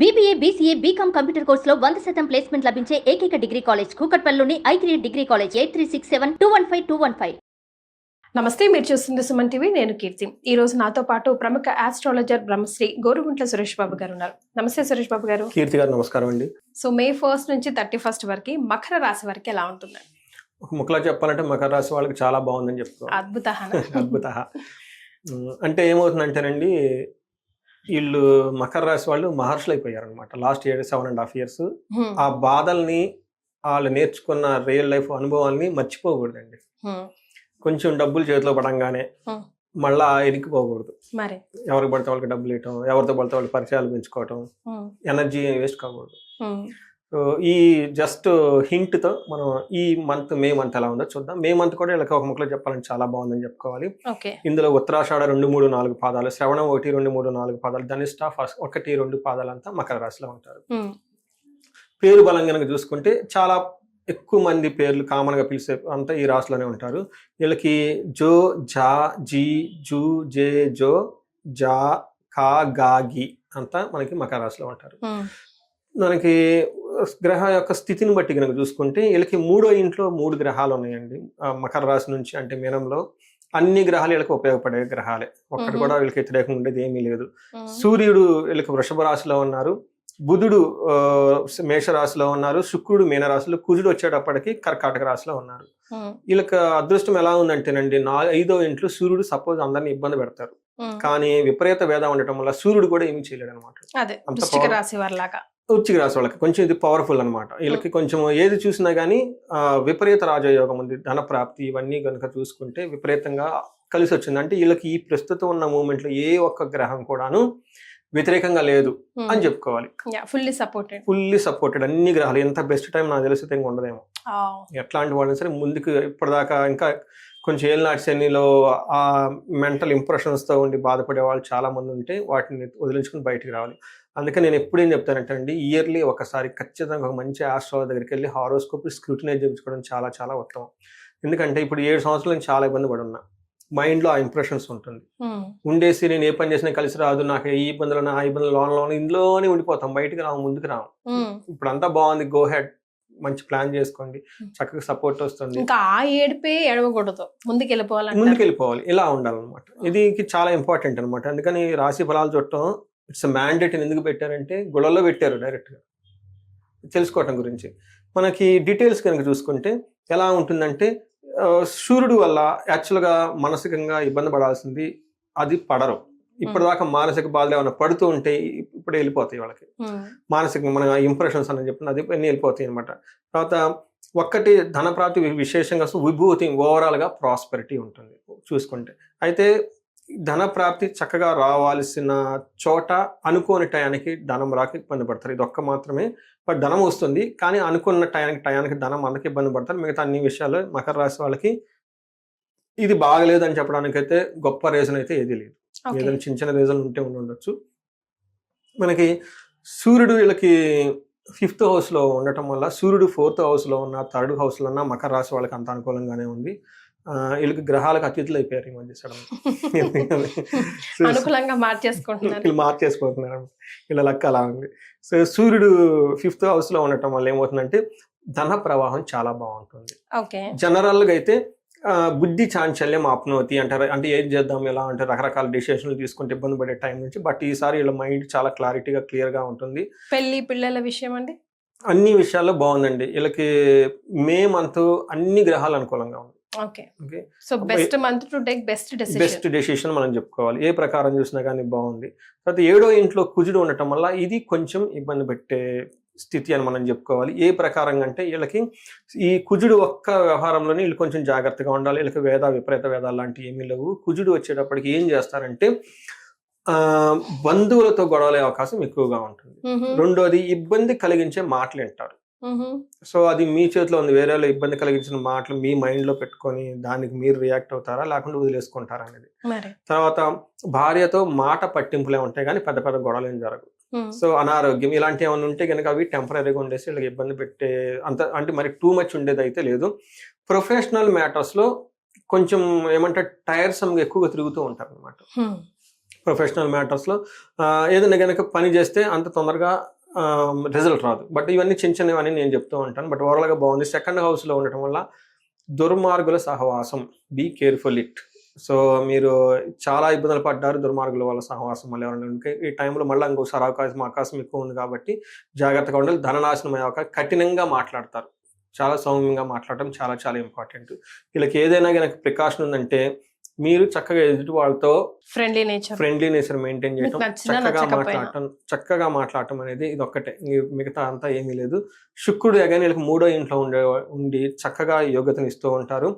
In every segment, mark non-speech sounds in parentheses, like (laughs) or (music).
BBA BCA BCom computer కోర్సులో వంద శాతం ప్లేస్మెంట్ లభించే ఏకైక degree college కూకట్పల్లిలోని I three degree college eight three six seven two one five two one five నమస్తే మీరు చూస్తుంది సుమన్ టీవీ నేను కీర్తి. ఈ రోజు నాతో పాటు ప్రముఖ ఆస్ట్రాలజర్ బ్రహ్మశ్రీ గోరుగుంట్ల సురేష్ బాబు గారు ఉన్నారు. నమస్తే సురేష్ బాబు గారు. కీర్తి గారు నమస్కారం అండి. సో మే ఫస్ట్ నుంచి థర్టీ ఫస్ట్ వరకు మకర రాశి వరకు ఎలా ఉంటుంది? ఒక ముక్కలో చెప్పాలంటే మకర రాశి వాళ్ళకి చాలా బాగుందని చెప్పుకోవాలి అద్భుత (laughs) అద్భుత అంటే ఏమవుతుందంటేనండి వీళ్ళు మకర రాశి వాళ్ళు మహర్షులు అయిపోయారు అనమాట last year seven and half years. ఆ బాధల్ని వాళ్ళు నేర్చుకున్న రియల్ లైఫ్ అనుభవాల్ని మర్చిపోకూడదండి. కొంచెం డబ్బులు చేతిలో పడంగానే. మళ్ళా ఎనికిపోకూడదు మరి? ఎవరికి పడితే వాళ్ళకి డబ్బులు ఇవ్వటం ఎవరితో పడితే వాళ్ళకి పరిచయాలు పెంచుకోవటం ఎనర్జీ వేస్ట్ కాకూడదు. ఈ జస్ట్ హింట్తో మనం ఈ మంత్ మే మంత్ ఎలా ఉందో చూద్దాం. మే మంత్ కూడా వీళ్ళకి ఒక ముక్కలో చెప్పాలంటే చాలా బాగుందని చెప్పుకోవాలి. ఇందులో ఉత్తరాషాఢ రెండు మూడు నాలుగు పాదాలు శ్రవణం ఒకటి రెండు మూడు నాలుగు పాదాలు ధనిష్ట ఫస్ట్ ఒకటి రెండు పాదాలంతా మకర రాశిలో ఉంటారు. పేరు బలం కనుక చూసుకుంటే చాలా ఎక్కువ మంది పేర్లు కామన్గా పిలిచే అంతా ఈ రాశిలోనే ఉంటారు. వీళ్ళకి జో జా జీ జూ జే జో జా కా గా గి అంతా మనకి మకర రాశిలో ఉంటారు. మనకి గ్రహ యొక్క స్థితిని బట్టి కనుక చూసుకుంటే వీళ్ళకి మూడో ఇంట్లో మూడు గ్రహాలు ఉన్నాయండి. మకర రాశి నుంచి అంటే మీనంలో అన్ని గ్రహాలు వీళ్ళకి ఉపయోగపడే గ్రహాలే. ఒక్కటి. కూడా వీళ్ళకి వ్యతిరేకంగా ఉండేది ఏమీ లేదు. సూర్యుడు వీళ్ళకి వృషభ రాశిలో ఉన్నారు. బుధుడు ఆ, మేష రాశిలో ఉన్నారు. శుక్రుడు మీన రాశిలో కుజుడు వచ్చేటప్పటికి కర్కాటక రాశిలో ఉన్నారు. వీళ్ళకి అదృష్టం ఎలా ఉందంటేనండి నా ఐదో ఇంట్లో సూర్యుడు సపోజ్ అందరిని ఇబ్బంది పెడతారు. కానీ విపరీత వేద ఉండటం వల్ల సూర్యుడు కూడా ఏమీ చేయలేడు అనమాట power- రాశి వారిలాగా వృచ్చిక రాశి వాళ్ళకి కొంచెం ఇది పవర్ఫుల్ అనమాట వీళ్ళకి కొంచెం ఏది చూసినా కానీ విపరీత రాజయోగం ఉంది. ధన ప్రాప్తి ఇవన్నీ కనుక చూసుకుంటే విపరీతంగా కలిసి వచ్చింది. అంటే వీళ్ళకి ఈ ప్రస్తుతం ఉన్న మూమెంట్లో ఏ ఒక్క గ్రహం కూడాను వ్యతిరేకంగా లేదు అని చెప్పుకోవాలి. ఫుల్లీ సపోర్టెడ్ ఫుల్లీ సపోర్టెడ్ అన్ని గ్రహాలు ఎంత బెస్ట్ టైం నాకు తెలిసి ఇంకా ఉండదేమో ఎట్లాంటి వాళ్ళని సరే ముందుకు ఇప్పటిదాకా ఇంకా కొంచెం ఏళ్ళనాటి శనిలో ఆ మెంటల్తో ఉండి బాధపడే వాళ్ళు చాలా మంది ఉంటే వాటిని వదిలించుకుని బయటికి రావాలి. అందుకే నేను ఎప్పుడు చెప్తానంటే అండి ఇయర్లీ ఒకసారి ఖచ్చితంగా ఒక మంచి ఆస్ట్రాల దగ్గరికి వెళ్ళి హారోస్కోప్ స్క్రూటినైజ్ చేయించుకోవడం చాలా చాలా ఉత్తమం. ఎందుకంటే ఇప్పుడు ఏడు సంవత్సరాలు నేను చాలా ఇబ్బంది పడి ఉన్నా మైండ్లో ఆ ఇంప్రెషన్స్ ఉంటుంది. ఉండేసి నేను ఏ పని చేసినా కలిసి రాదు నాకు ఈ ఇబ్బందులు ఆ ఇబ్బందులు లోన్ లోన్ ఇందులోనే ఉండిపోతాం. బయటికి రాము ముందుకు రాము. ఇప్పుడు అంతా బాగుంది గో హెడ్ మంచి ప్లాన్ చేసుకోండి. చక్కగా సపోర్ట్ వస్తుంది. ఇంకా ఆ ఏడిపే ఎడవకూడదు ముందుకు వెళ్ళిపోవాలంటే ముందుకు వెళ్ళిపోవాలి ఇలా ఉండాలన్నమాట. ఇది చాలా ఇంపార్టెంట్ అనమాట అందుకని రాశి ఫలాలు చుట్టం ఇట్స్ మ్యాండేట్ ఎందుకు పెట్టారంటే గుళ్ళలో పెట్టారు డైరెక్ట్గా. తెలుసుకోవటం గురించి. మనకి డీటెయిల్స్ కనుక చూసుకుంటే ఎలా ఉంటుందంటే సూర్యుడు వల్ల యాక్చువల్గా మానసికంగా ఇబ్బంది పడాల్సింది అది పడరు. ఇప్పటిదాకా మానసిక బాధలు ఏమైనా పడుతూ ఉంటే ఇప్పుడు వెళ్ళిపోతాయి వాళ్ళకి. ఉమ్, మానసిక మన ఇంప్రెషన్స్ అని చెప్పిన అది అన్ని వెళ్ళిపోతాయి అనమాట తర్వాత ఒక్కటి ధన ప్రాప్తి వి- విశేషంగా విభూతి ఓవరాల్గా ప్రాస్పెరిటీ ఉంటుంది చూసుకుంటే. అయితే ధన ప్రాప్తి చక్కగా రావాల్సిన చోట అనుకోని టయానికి ధనం రాక ఇబ్బంది పడతారు. ఇది ఒక్క మాత్రమే. బట్ ధనం వస్తుంది. కానీ అనుకున్న టయానికి టయానికి ధనం అందరికి ఇబ్బంది పడతారు. మిగతా అన్ని విషయాలు మకర రాశి వాళ్ళకి ఇది బాగలేదు అని చెప్పడానికైతే గొప్ప రీజన్ అయితే ఏది లేదు. ఏదైనా చిన్న చిన్న రీజన్ ఉంటే ఉండి ఉండొచ్చు. మనకి సూర్యుడు వీళ్ళకి ఫిఫ్త్ హౌస్లో ఉండటం వల్ల సూర్యుడు ఫోర్త్ హౌస్లో ఉన్న థర్డ్ హౌస్లో ఉన్న మకర రాశి వాళ్ళకి అంత అనుకూలంగానే ఉంది. వీళ్ళకి గ్రహాలకు అతిథులు అయిపోయారు ఈ మధ్య సడన్ అనుకూలంగా మార్చేసుకుంటున్నారు. వీళ్ళు మార్చేసుకుంటున్నారు వీళ్ళ లెక్క అలా ఉంది. సో సూర్యుడు ఫిఫ్త్ హౌస్లో ఉండటం వల్ల ఏమవుతుందంటే ధన ప్రవాహం చాలా బాగుంటుంది. జనరల్గా అయితే బుద్ధి చాంచల్యం ఆప్నోతి అంటారు. అంటే ఏం చేద్దాం ఎలా అంటే రకరకాల డిసిషన్లు తీసుకుంటే ఇబ్బంది పడే టైం నుంచి. బట్ ఈసారి వీళ్ళ మైండ్ చాలా క్లారిటీగా క్లియర్గా ఉంటుంది. పెళ్ళి పిల్లల విషయం అండి? అన్ని విషయాల్లో బాగుందండి. వీళ్ళకి మే మంత్ అన్ని గ్రహాలు అనుకూలంగా ఉంది okay. Okay. So best month to take best best decision decision మనం చెప్పుకోవాలి. ఏ ప్రకారం చూసినా కానీ బాగుంది. తర్వాత ఏడో ఇంట్లో కుజుడు ఉండటం వల్ల ఇది కొంచెం ఇబ్బంది పెట్టే స్థితి అని మనం చెప్పుకోవాలి. ఏ ప్రకారంగా అంటే వీళ్ళకి ఈ కుజుడు ఒక్క వ్యవహారంలోనే వీళ్ళు కొంచెం జాగ్రత్తగా ఉండాలి. వీళ్ళకి వేద విపరీత వేదాలు లాంటివి ఏమీ లేవు. కుజుడు వచ్చేటప్పటికి ఏం చేస్తారంటే ఆ బంధువులతో గొడవలే అవకాశం ఎక్కువగా ఉంటుంది. రెండోది ఇబ్బంది కలిగించే మాటలు వింటారు. సో అది మీ చేతిలో ఉంది. వేరే వాళ్ళు ఇబ్బంది కలిగించిన మాటలు మీ మైండ్లో పెట్టుకొని దానికి మీరు రియాక్ట్ అవుతారా? లేకుండా వదిలేసుకుంటారా అనేది. తర్వాత భార్యతో మాట పట్టింపులే ఉంటాయి కానీ పెద్ద పెద్ద గొడవలు ఏం జరగవు. ఉమ్, సో అనారోగ్యం ఇలాంటి ఏమైనా ఉంటే కనుక అవి టెంపరీగా ఉండేసి వీళ్ళకి ఇబ్బంది పెట్టే అంత అంటే మరి టూ మచ్ ఉండేది అయితే లేదు. ప్రొఫెషనల్ మ్యాటర్స్లో కొంచెం ఏమంటే టైర్సమ్ ఎక్కువగా తిరుగుతూ ఉంటారు అనమాట ప్రొఫెషనల్ మ్యాటర్స్లో ఏదైనా కనుక పని చేస్తే అంత తొందరగా రిజల్ట్ రాదు. బట్ ఇవన్నీ చిన్న చిన్నవన్నీ నేను చెప్తూ ఉంటాను. బట్ ఓవరాల్గా బాగుంది. సెకండ్ హౌస్లో ఉండటం వల్ల దుర్మార్గుల సహవాసం. బీ కేర్ఫుల్ ఇట్ సో మీరు చాలా ఇబ్బందులు పడ్డారు దుర్మార్గుల వల్ల సహవాసం మళ్ళీ ఎవరైనా ఈ టైంలో మళ్ళీ ఇంకోసారి అవకాశం అవకాశం ఎక్కువ ఉంది కాబట్టి జాగ్రత్తగా ఉండాలి. ధననాశనం అయ్యే అవకాశం కఠినంగా మాట్లాడతారు. చాలా సౌమ్యంగా మాట్లాడటం చాలా చాలా ఇంపార్టెంట్ వీళ్ళకి ఏదైనా కనుక ప్రికాషన్ ఉందంటే మీరు చక్కగా ఎదుటి వాళ్ళతో friendly nature friendly nature maintain చేయటం చక్కగా. మాట్లాడటం చక్కగా మాట్లాడటం అనేది ఇది ఒక్కటే మిగతా అంతా ఏమీ లేదు. శుక్రుడు ఎగానే వీళ్ళకి మూడో ఇంట్లో ఉండే ఉండి చక్కగా యోగ్యతను ఇస్తూ ఉంటారు.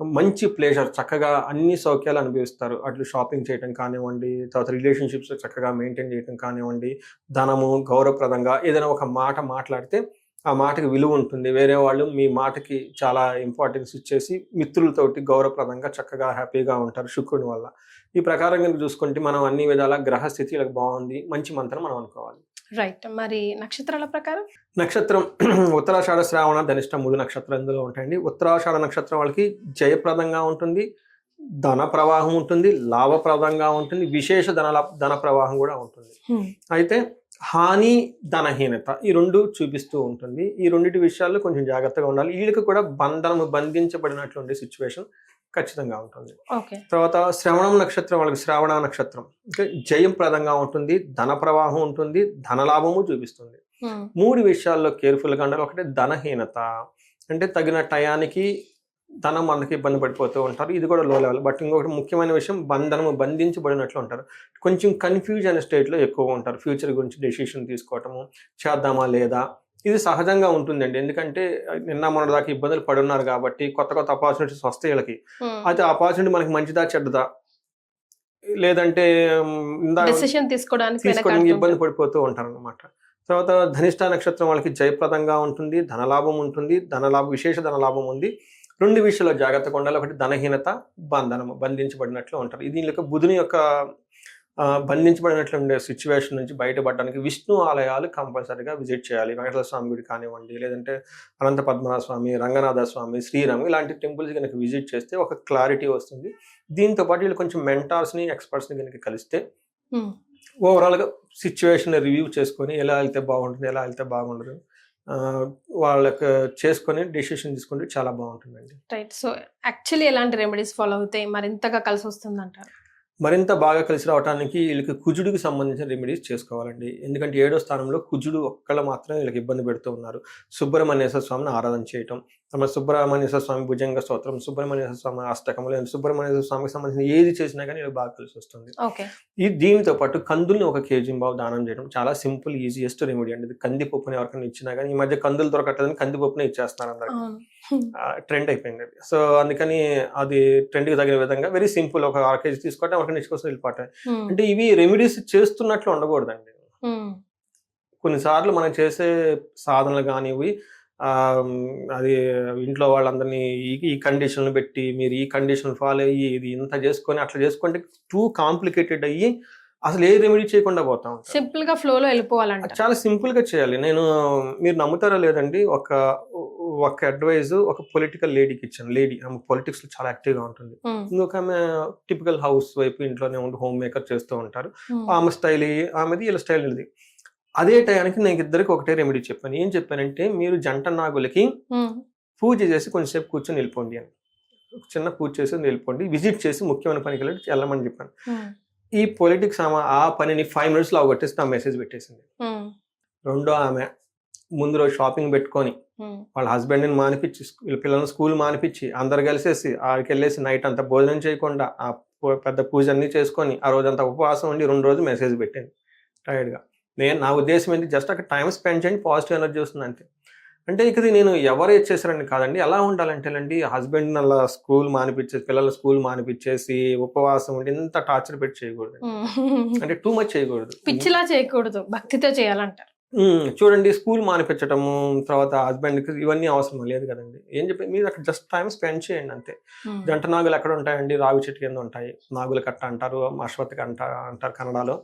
మంచి ప్లేజర్ చక్కగా అన్ని సౌఖ్యాలు అనుభవిస్తారు. అట్లు షాపింగ్ చేయటం కానివ్వండి తర్వాత రిలేషన్షిప్స్ చక్కగా మెయింటైన్ చేయటం కానివ్వండి ధనము గౌరవప్రదంగా ఏదైనా ఒక మాట మాట్లాడితే ఆ మాటకి విలువ ఉంటుంది. వేరే వాళ్ళు మీ మాటకి చాలా ఇంపార్టెన్స్ ఇచ్చేసి మిత్రులతోటి గౌరవప్రదంగా చక్కగా హ్యాపీగా ఉంటారు శుక్రుని వల్ల. ఈ ప్రకారం కనుక చూసుకుంటే మనం అన్ని విధాల గ్రహస్థితి ఇలా బాగుంది. మంచి మంత్రం మనం అనుకోవాలి. రైట్ మరి నక్షత్రాల ప్రకారం? నక్షత్రం (clears throat) ఉత్తరాషాఢ శ్రావణ ధనిష్ట మూడు నక్షత్రం ఇందులో ఉంటాయండి. ఉత్తరాషాఢ నక్షత్రం వాళ్ళకి జయప్రదంగా ఉంటుంది. ధన ప్రవాహం ఉంటుంది. లాభప్రదంగా ఉంటుంది. విశేష ధన ధన ప్రవాహం కూడా ఉంటుంది. అయితే హాని ధనహీనత ఈ రెండు చూపిస్తూ ఉంటుంది. ఈ రెండింటి విషయాల్లో కొంచెం జాగ్రత్తగా ఉండాలి. వీళ్ళకి కూడా బంధనము బంధించబడినట్లు ఉండే సిచ్యువేషన్ ఖచ్చితంగా ఉంటుంది. తర్వాత శ్రవణం నక్షత్రం వాళ్ళకి శ్రావణ నక్షత్రం. ఇంకా జయం ప్రదంగా ఉంటుంది ధన ప్రవాహం ఉంటుంది ధనలాభము చూపిస్తుంది. మూడు విషయాల్లో కేర్ఫుల్గా ఉండాలి. ఒకటి ధనహీనత. అంటే తగిన టయానికి ధనం మనకి ఇబ్బంది పడిపోతూ ఉంటారు. ఇది కూడా లో లెవెల్ బట్ ఇంకొకటి ముఖ్యమైన విషయం బంధనము బంధించబడినట్లు ఉంటారు. కొంచెం కన్ఫ్యూజ్ అనే స్టేట్లో ఎక్కువగా ఉంటారు. ఫ్యూచర్ గురించి డెసిషన్ తీసుకోవటము చేద్దామా లేదా? ఇది సహజంగా ఉంటుందండి. ఎందుకంటే నిన్న మొన్న దాకా ఇబ్బందులు పడి ఉన్నారు కాబట్టి కొత్త కొత్త ఆపర్చునిటీస్ వస్తాయి వీళ్ళకి. అయితే ఆపర్చునిటీ మనకి మంచిదా చెడ్డదా? లేదంటే డెసిషన్ తీసుకోవడానికి తీసుకోవడానికి ఇబ్బంది పడిపోతూ ఉంటారు అనమాట తర్వాత ధనిష్ట నక్షత్రం వాళ్ళకి జయప్రదంగా ఉంటుంది ధనలాభం ఉంటుంది ధనలాభం విశేష ధనలాభం ఉంది. రెండు విషయాల్లో జాగ్రత్తగా ఉండాలి. ఒకటి ధనహీనత బంధనము బంధించబడినట్లు ఉంటారు. ఇది బుధుని యొక్క బంధించబడినట్లు ఉండే సిచ్యువేషన్ నుంచి బయటపడడానికి విష్ణు ఆలయాలు కంపల్సరీగా విజిట్ చేయాలి. వెంకటేశ్వర స్వామి గుడి కానివ్వండి లేదంటే అనంత పద్మనాభ స్వామి రంగనాథ స్వామి శ్రీరామ్ ఇలాంటి టెంపుల్స్ కనుక విజిట్ చేస్తే ఒక క్లారిటీ వస్తుంది. దీంతో పాటు వీళ్ళు కొంచెం మెంటార్స్ని ఎక్స్పర్ట్స్ని కనుక కలిస్తే. ఓవరాల్గా సిచ్యువేషన్ రివ్యూ చేసుకొని ఎలా వెళ్తే బాగుంటుంది ఎలా వెళ్తే బాగుండదు. వాళ్ళకి చేసుకొని డెసిషన్ తీసుకుంటే చాలా బాగుంటుందండి. రైట్ సో యాక్చువల్లీ ఎలాంటి రెమెడీస్ ఫాలో అవుతాయి? మరింతగా కలిసి వస్తుంది అంటారు మరింత బాగా కలిసి రావడానికి వీళ్ళకి కుజుడికి సంబంధించిన రెమెడీస్ చేసుకోవాలండి. ఎందుకంటే ఏడో స్థానంలో కుజుడు ఒక్కళ్ళ మాత్రమే వీళ్ళకి ఇబ్బంది పెడుతూ ఉన్నారు. సుబ్రహ్మణ్యేశ్వర స్వామిని ఆరాధన చేయటం మన సుబ్రహ్మణ్యేశ్వర స్వామి భుజంగ స్తోత్రం సుబ్రహ్మణ్యేశ్వర స్వామి అష్టకం లేదా సుబ్రహ్మణ్యేశ్వర స్వామికి సంబంధించిన ఏది చేసినా కానీ వీళ్ళకి బాగా కలిసి వస్తుంది. ఈ దీనితో పాటు కందుల్ని ఒక కేజీ బావు దానం చేయడం చాలా సింపుల్ ఈజియెస్ట్ రెమెడీ అండి. ఇది కందిపప్పుని ఎవరికైనా ఇచ్చినా కానీ ఈ మధ్య కందులు దొరకట్లేదని కందిపప్పునే ఇచ్చేస్తున్నారు అందరికి అవును. ట్రెండ్ అయిపోయింది అది. సో అందుకని అది ట్రెండ్కి తగిన విధంగా వెరీ సింపుల్ ఒక ఆరు కేజీ తీసుకోవటం ఎవరికైనా ఇచ్చుకోసం Hmm. అంటే ఇవి రెమెడీస్ చేస్తున్నట్లు ఉండకూడదండి. కొన్నిసార్లు మనం చేసే సాధనలు కానివి అది ఇంట్లో వాళ్ళందరినీ ఈ ఈ కండిషన్లు పెట్టి మీరు ఈ కండిషన్ ఫాలో అయ్యి ఇది ఇంత చేసుకొని అట్లా చేసుకుంటే టూ కాంప్లికేటెడ్ అయ్యి అసలు ఏ రెమెడీ చేయకుండా పోతా. సింపుల్గా ఫ్లో లో వెళ్ళిపోవాలంట. చాలా సింపుల్గా చేయాలి. నేను మీరు నమ్ముతారో లేదండి ఒక ఒక అడ్వైజ్ ఒక పొలిటికల్ లేడీకి ఇచ్చాను. లేడీ ఆమె పొలిటిక్స్లో చాలా యాక్టివ్గా ఉంటుంది. Hmm. ఇంకొక ఆమె టిపికల్ హౌస్ వైపు ఇంట్లోనే ఉండి హోమ్ మేకర్ చేస్తూ ఉంటారు. Hmm. ఆమె స్టైల్ ఆమెది వీళ్ళ స్టైల్ ఇది అదే టయానికి నేను ఇద్దరికి ఒకటే రెమెడీ చెప్పాను ఏం చెప్పానంటే మీరు జంట నాగులకి. పూజ చేసి కొంచెంసేపు కూర్చొని వెళ్ళిపోండి అని ఒక చిన్న పూజ చేసి వెళ్ళిపోండి విజిట్ చేసి ముఖ్యమైన పనికి వెళ్ళి వెళ్ళమని చెప్పాను. ఈ పొలిటిక్స్ ఆమె ఆ పనిని ఫైవ్ మినిట్స్లో అవగొట్టేసి నా మెసేజ్ పెట్టేసింది. రెండో ఆమె ముందు రోజు షాపింగ్ పెట్టుకొని. వాళ్ళ హస్బెండ్ని మానిపించి వీళ్ళ పిల్లల్ని స్కూల్ మానిపించి అందరు కలిసేసి ఆడికి వెళ్ళేసి నైట్ అంతా భోజనం చేయకుండా ఆ పెద్ద పూజ అన్ని చేసుకొని ఆ రోజంతా ఉపవాసం ఉండి రెండు రోజులు మెసేజ్ పెట్టింది టైర్డ్గా నేను నా ఉద్దేశం ఏంటి? జస్ట్ అక్కడ టైం స్పెండ్ చేయండి పాజిటివ్ ఎనర్జీ వస్తుంది అంతే. అంటే ఇక ఇది నేను ఎవరు చేశారని కాదండి. ఎలా ఉండాలంటేనండి హస్బెండ్ అలా స్కూల్ మానిపించేసి పిల్లల స్కూల్ మానిపించేసి ఉపవాసం ఉండి ఇంత టార్చర్ పెట్టి చేయకూడదు. అంటే టూ మచ్ చేయకూడదు. పిచ్చిలా చేయకూడదు భక్తితో చేయాలంటారు. చూడండి స్కూల్ మానిపించటము తర్వాత హస్బెండ్కి ఇవన్నీ అవసరం లేదు కదండి. ఏం చెప్పి మీరు అక్కడ జస్ట్ టైం స్పెండ్ చేయండి అంతే. జంట నాగులు ఎక్కడ ఉంటాయండి? రావి చెట్టు కింద ఉంటాయి. నాగుల కట్ట అంటారు అశ్వత్థ అంట అంటారు కన్నడలో.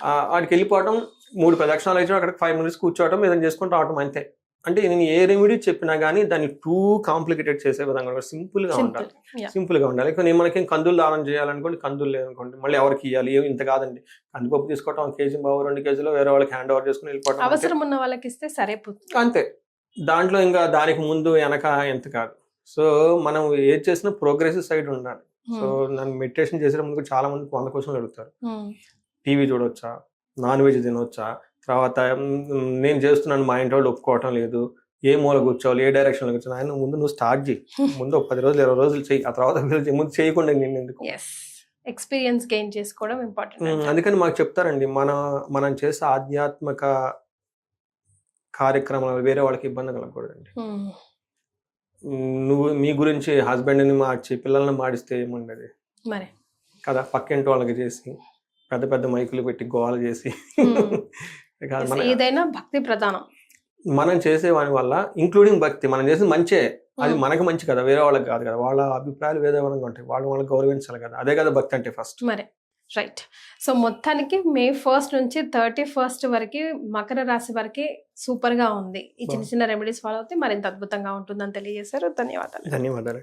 ఆ, వాడికి వెళ్ళిపోవడం మూడు ప్రదక్షిణాలు అయితే అక్కడ ఫైవ్ మినిట్స్ కూర్చోవడం ఏదైనా చేసుకుంటూ రావడం అంతే. అంటే నేను ఏ రెమెడీ చెప్పినా కానీ దాన్ని టూ కాంప్లికేటెడ్ చేసే విధంగా సింపుల్గా సింపుల్ ఉండాలి. సింపుల్గా ఉండాలి. కానీ మనకి కందులు దానం చేయాలనుకోండి కందులు లేదనుకోండి మళ్ళీ ఎవరికి ఇవ్వాలి ఏమి ఇంత కాదండి. కందిపప్పు తీసుకోవటం ఒక కేజీ బాబు రెండు కేజీలో వేరే వాళ్ళకి హ్యాండ్ ఓవర్ చేసుకుని వెళ్ళిపోవటం అంటే అవసరం ఉన్న వాళ్ళకి ఇస్తే సరిపోతుంది అంతే. దాంట్లో ఇంకా దానికి ముందు వెనక ఎంత కాదు. సో మనం ఏది చేసినా ప్రోగ్రెసివ్ సైడ్ ఉండాలి. సో నన్ను మెడిటేషన్ చేసే ముందుకు చాలా మంది వంద క్వశ్చన్లు అడుగుతారు. ఉమ్, టీవీ చూడొచ్చా? నాన్ వెజ్ తినొచ్చా? తర్వాత నేను చేస్తున్నాను మా ఇంటి వాళ్ళు ఒప్పుకోవటం లేదు. ఏ మూల కూర్చోవాలి? ఏ డైరెక్షన్లో కూర్చోవాలి? ఆయన ముందు నువ్వు స్టార్ట్ చేయి. (laughs) ముందు ఒక పది రోజులు ఇరవై రోజులు చెయ్యి ఆ తర్వాత. ముందు చేయకుండా నేను ఎందుకు? ఎక్స్పీరియన్స్ గెయిన్ చేసుకోవడం ఇంపార్టెంట్ అందుకని మాకు చెప్తారండి మన మనం చేసే ఆధ్యాత్మిక కార్యక్రమాలు వేరే వాళ్ళకి ఇబ్బంది కలగకూడదండి. మ్, నువ్వు మీ గురించి హస్బెండ్ని మార్చి పిల్లల్ని మాడిస్తే ఏముండదు. మరి? కదా పక్కింటి వాళ్ళకి చేసి. పెద్ద పెద్ద మైకులు పెట్టి గోల చేసి ఏదైనా భక్తి ప్రధానం. మనం చేసే వాని వల్ల ఇంక్లూడింగ్ భక్తి మనం చేసేది మంచే. అది. మనకి మంచి కదా వేరే వాళ్ళకి కాదు కదా. వాళ్ళ అభిప్రాయాలు వేరే విధంగా ఉంటాయి. వాళ్ళు వాళ్ళకి గౌరవించాలి కదా. అదే కదా భక్తి అంటే ఫస్ట్ మరి. రైట్ సో మొత్తానికి మే ఫస్ట్ నుంచి థర్టీ ఫస్ట్ వరకు మకర రాశి వరకు సూపర్గా ఉంది. ఈ చిన్న చిన్న రెమెడీస్ ఫాలో అవుతే మరింత అద్భుతంగా ఉంటుందని తెలియజేశారు. ధన్యవాదాలు. ధన్యవాదాలు